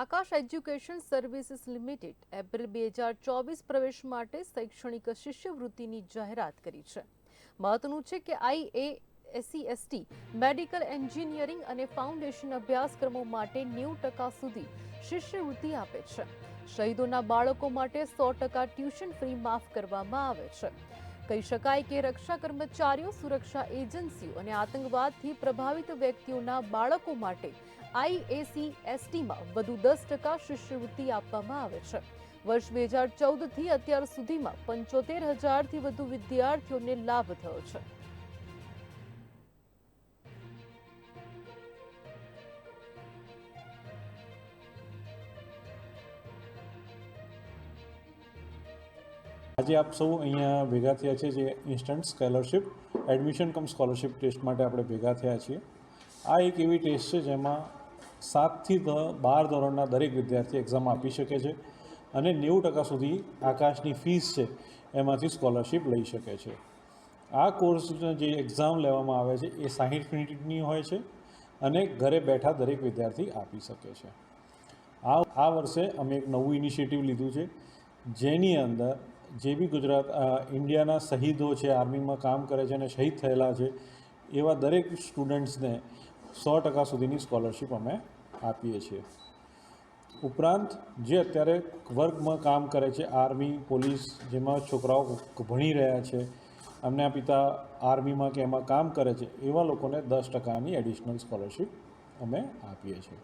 Aakash Education Services Limited April બે હજાર ચોવીસ પ્રવેશ માટે શૈક્ષણિક શિષ્યવૃત્તિની જાહેરાત કરી છે. મહત્વનું છે કે આઈ એ એસસી એસટી મેડિકલ એન્જિનિયરિંગ અને ફાઉન્ડેશન અભ્યાસક્રમો માટે નેવું ટકા સુધી શિષ્યવૃત્તિ આપે છે. શહીદોના બાળકો માટે સો ટકા ટ્યુશન ફી માફ કરવામાં આવે છે. કહી શકાય કે રક્ષા કર્મચારીઓ, સુરક્ષા એજન્સીઓ અને આતંકવાદથી પ્રભાવિત વ્યક્તિઓના બાળકો માટે આઈએસી એસટીમાં વધુ દસ ટકા શિષ્યવૃત્તિ આપવામાં આવે છે. વર્ષ બે હજાર ચૌદથી અત્યાર સુધીમાં પંચોતેર હજારથી વધુ વિદ્યાર્થીઓને લાભ થયો છે. આજે આપ સૌ અહીંયા ભેગા થયા છે જે instant scholarship admission cum scholarship test માટે આપણે ભેગા થયા છીએ. આ એક એવી ટેસ્ટ છે જેમાં સાતથી બાર ધોરણના દરેક વિદ્યાર્થી એક્ઝામ આપી શકે છે અને નેવું ટકા સુધી આકાશની ફીસ છે એમાંથી સ્કોલરશિપ લઈ શકે છે. આ કોર્સના જે એક્ઝામ લેવામાં આવે છે એ સાહીઠ મિનિટની હોય છે અને ઘરે બેઠા દરેક વિદ્યાર્થી આપી શકે છે. આ આ વર્ષે અમે એક નવું ઇનિશિયેટિવ લીધું છે જેની અંદર જે બી ગુજરાત ઇન્ડિયાના શહીદો છે, આર્મીમાં કામ કરે છે અને શહીદ થયેલા છે, એવા દરેક સ્ટુડન્ટ્સને સો ટકા સુધીની સ્કોલરશિપ અમે આપીએ છીએ. ઉપરાંત જે અત્યારે વર્ગમાં કામ કરે છે, આર્મી, પોલીસ, જેમાં છોકરાઓ ભણી રહ્યા છે, એમના પિતા આર્મીમાં કે એમાં કામ કરે છે, એવા લોકોને દસ ટકાની એડિશનલ સ્કોલરશિપ અમે આપીએ છીએ.